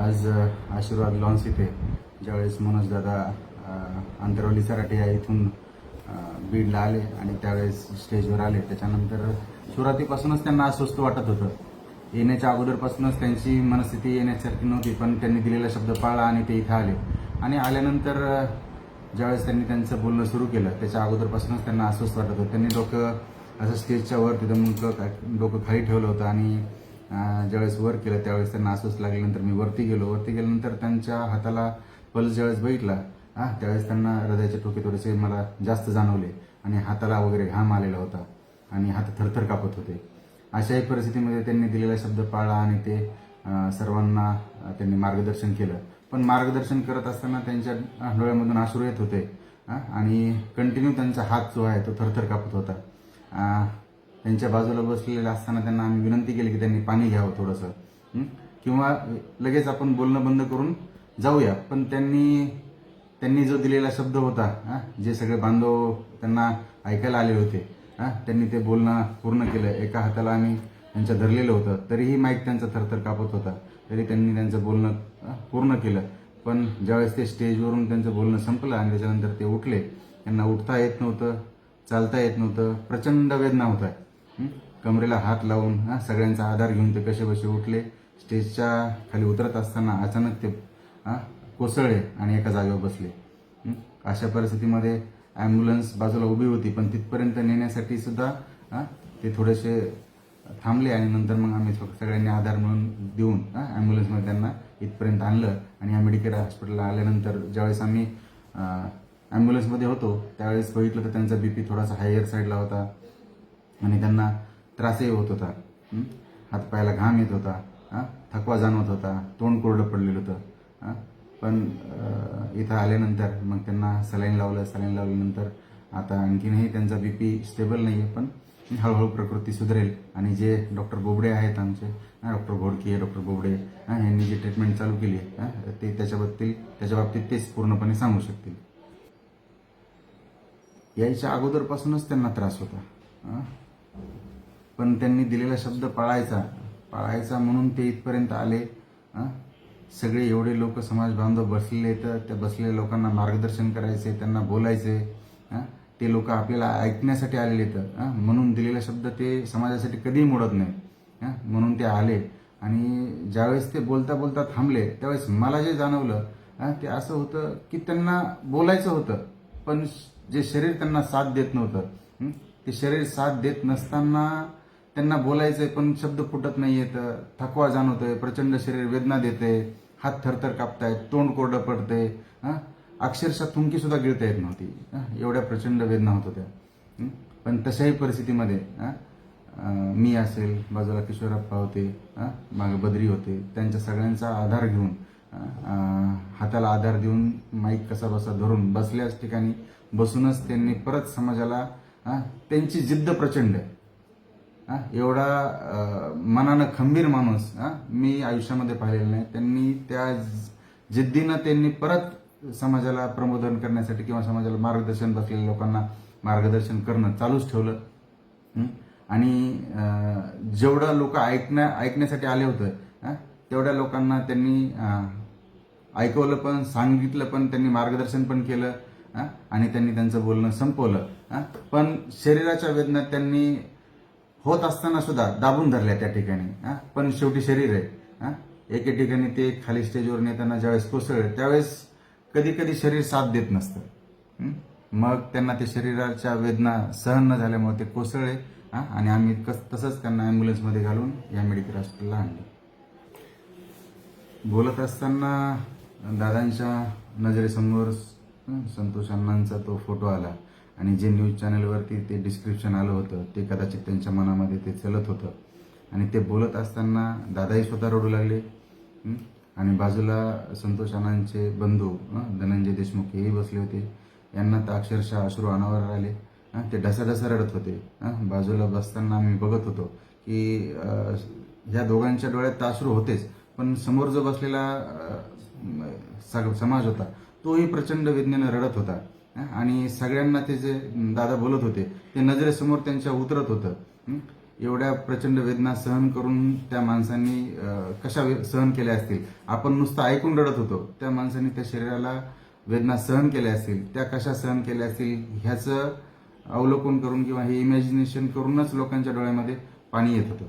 आज आशीर्वाद लॉन्स इथे. ज्यावेळेस मनोजदादा अंतरवली सराटे या इथून बीडला आले आणि त्यावेळेस स्टेजवर आले. त्याच्यानंतर सुरुवातीपासूनच त्यांना अस्वस्थ वाटत होतं. येण्याच्या अगोदरपासूनच त्यांची मनस्थिती येण्यासारखी नव्हती पण त्यांनी दिलेला शब्द पाळला आणि ते इथं आले. आणि आल्यानंतर ज्यावेळेस त्यांनी त्यांचं बोलणं सुरू केलं त्याच्या अगोदरपासूनच त्यांना अस्वस्थ वाटत होतं. त्यांनी डोकं असं स्टेजच्या वर तिथं मुंडकं काय डोकं खाली ठेवलं होतं आणि ज्यावेळेस वर केलं त्यावेळेस त्यांना आसूस लागल्यानंतर मी वरती गेलो. वरती गेल्यानंतर त्यांच्या हाताला पल्स ज्यावेळेस बघितला हा त्यावेळेस त्यांना हृदयाचे ठोके थोडेसे मला जास्त जाणवले. आणि हाताला वगैरे घाम आलेला होता आणि हात थरथर कापत होते. अशाही परिस्थितीमध्ये त्यांनी दिलेला शब्द पाळला आणि ते सर्वांना त्यांनी मार्गदर्शन केलं. पण मार्गदर्शन करत असताना त्यांच्या डोळ्यामधून अश्रू येत होते आणि कंटिन्यू त्यांचा हात जो आहे तो थरथर कापत होता. त्यांच्या बाजूला बसलेले असताना त्यांना आम्ही विनंती केली की त्यांनी पाणी घ्यावं थोडंसं. किंवा लगेच आपण बोलणं बंद करून जाऊया. पण त्यांनी त्यांनी जो दिलेला शब्द होता जे सगळे बांधव त्यांना ऐकायला आले होते त्यांनी ते बोलणं पूर्ण केलं. एका हाताला आम्ही त्यांच्या धरलेलं होतं. तरीही माईक त्यांचा थरथर कापत होता. तरी त्यांनी त्यांचं बोलणं पूर्ण केलं. पण ज्यावेळेस ते स्टेजवरून त्यांचं बोलणं संपलं आणि त्याच्यानंतर ते उठले त्यांना उठता येत नव्हतं चालता येत नव्हतं प्रचंड वेदना होत आहे कमरेला हात लावून हा, सगळ्यांचा आधार घेऊन ते कसे बसे उठले. स्टेजच्या खाली उतरत असताना अचानक ते कोसळले आणि एका जागेवर बसले. अशा परिस्थितीमध्ये ॲम्ब्युलन्स बाजूला उभी होती पण तिथपर्यंत नेण्यासाठी सुद्धा ते थोडेसे थांबले आणि नंतर मग आम्ही सगळ्यांनी आधार म्हणून देऊन ॲम्ब्युलन्समध्ये त्यांना इथपर्यंत आणलं आणि या मेडिकल हॉस्पिटलला आल्यानंतर ज्यावेळेस आम्ही ॲम्ब्युलन्समध्ये होतो त्यावेळेस बघितलं तर त्यांचा बीपी थोडासा हायर साईडला होता. आणि त्यांना त्रासही होत होता. हातपायाला घाम येत होता. थकवा जाणवत होता. तोंड कोरडं पडलेलं होतं. पण इथं आल्यानंतर मग त्यांना सलाईन लावलं. सलाईन लावल्यानंतर आता आणखीनही त्यांचा बी पी स्टेबल नाही आहे पण हळूहळू प्रकृती सुधरेल. आणि जे डॉक्टर बोबडे आहेत आमचे डॉक्टर घोडके डॉक्टर बोबडे यांनी जी ट्रीटमेंट चालू केली आहे ते त्याच्याबद्दल त्याच्या बाबतीत तेच पूर्णपणे सांगू शकतील. यायच्या अगोदरपासूनच त्यांना त्रास होता. पण त्यांनी दिलेला शब्द पाळायचा. पाळायचा म्हणून ते इथपर्यंत आले. सगळे एवढे लोक समाज बांधव बसलेले तर त्या बसलेल्या लोकांना मार्गदर्शन करायचे त्यांना बोलायचे. ते लोक आपल्याला ऐकण्यासाठी आलेले तर म्हणून दिलेला शब्द ते समाजासाठी कधीही मोडत नाही. म्हणून ते आले. आणि ज्यावेळेस ते बोलता बोलता थांबले त्यावेळेस मला जे जाणवलं ते असं होतं की त्यांना बोलायचं होतं पण जे शरीर त्यांना साथ देत नव्हतं. ते शरीर साथ देत नसताना त्यांना बोलायचंय पण शब्द फुटत नाहीयेत थकवा जाणवतोय प्रचंड शरीर वेदना देते हात थरथर कापतायत तोंड कोरडं पडतंय अक्षरशः थुंकी सुद्धा गिळता येत नव्हती एवढ्या प्रचंड वेदना होत होत्या पण तशाही परिस्थितीमध्ये मी असेल बाजूला किशोरप्पा होते मागे बद्री होते त्यांच्या सगळ्यांचा आधार घेऊन हाताला आधार देऊन माईक कसा बसा धरून बसल्याच ठिकाणी बसूनच त्यांनी परत समाजाला त्यांची जिद्द प्रचंड आहे. एवढा मनानं खंबीर माणूस मी आयुष्यामध्ये पाहिलेला नाही. त्यांनी त्या जिद्दीनं त्यांनी परत समाजाला प्रबोधन करण्यासाठी किंवा समाजाला मार्गदर्शन बसलेल्या लोकांना मार्गदर्शन करणं चालूच ठेवलं. आणि जेवढं लोक ऐकण्या ऐकण्यासाठी आले होते तेवढ्या लोकांना त्यांनी ऐकवलं पण सांगितलं पण त्यांनी मार्गदर्शन पण केलं आणि त्यांनी त्यांचं बोलणं संपवलं पण शरीराच्या वेदना त्यांनी होत असताना सुद्धा दाबून धरल्या त्या ठिकाणी पण शेवटी शरीर आहे एके ठिकाणी ते खाली स्टेजवर नेताना ज्यावेळेस कोसळले त्यावेळेस कधी कधी शरीर साथ देत नसतं मग त्यांना ते शरीराच्या वेदना सहन न झाल्यामुळे ते कोसळले आणि आम्ही कस- तसंच त्यांना ॲम्ब्युलन्समध्ये घालून या मेडिकल हॉस्पिटलला आणलं. बोलत असताना दादांच्या नजरेसमोर संतोष अण्णांचा तो फोटो आला. आणि जे न्यूज चॅनलवरती ते डिस्क्रिप्शन आलं होतं ते कदाचित त्यांच्या मनामध्ये ते चलत होतं. आणि ते बोलत असताना दादाही स्वतः रडू लागले आणि बाजूला संतोष अण्णांचे बंधू धनंजय देशमुख हेही बसले होते. यांना तर अक्षरशः अश्रू अनावर आले ते ढसाढसा रडत होते बाजूला बसताना आम्ही बघत होतो की ह्या दोघांच्या डोळ्यात तर अश्रू होतेच पण समोर जो बसलेला सग- समाज होता तोही प्रचंड वेदनेनं रडत होता. आणि सगळ्यांना ते जे दादा बोलत होते ते नजरेसमोर त्यांच्या उतरत होतं. एवढ्या प्रचंड वेदना सहन करून त्या माणसांनी कशा वे- सहन केल्या असतील? आपण नुसतं ऐकून रडत होतो. त्या माणसांनी त्या शरीराला वेदना सहन केल्या असतील? त्या कशा सहन केल्या असतील? ह्याचं अवलोकन करून किंवा हे इमॅजिनेशन करूनच लोकांच्या डोळ्यामध्ये पाणी येत होतं.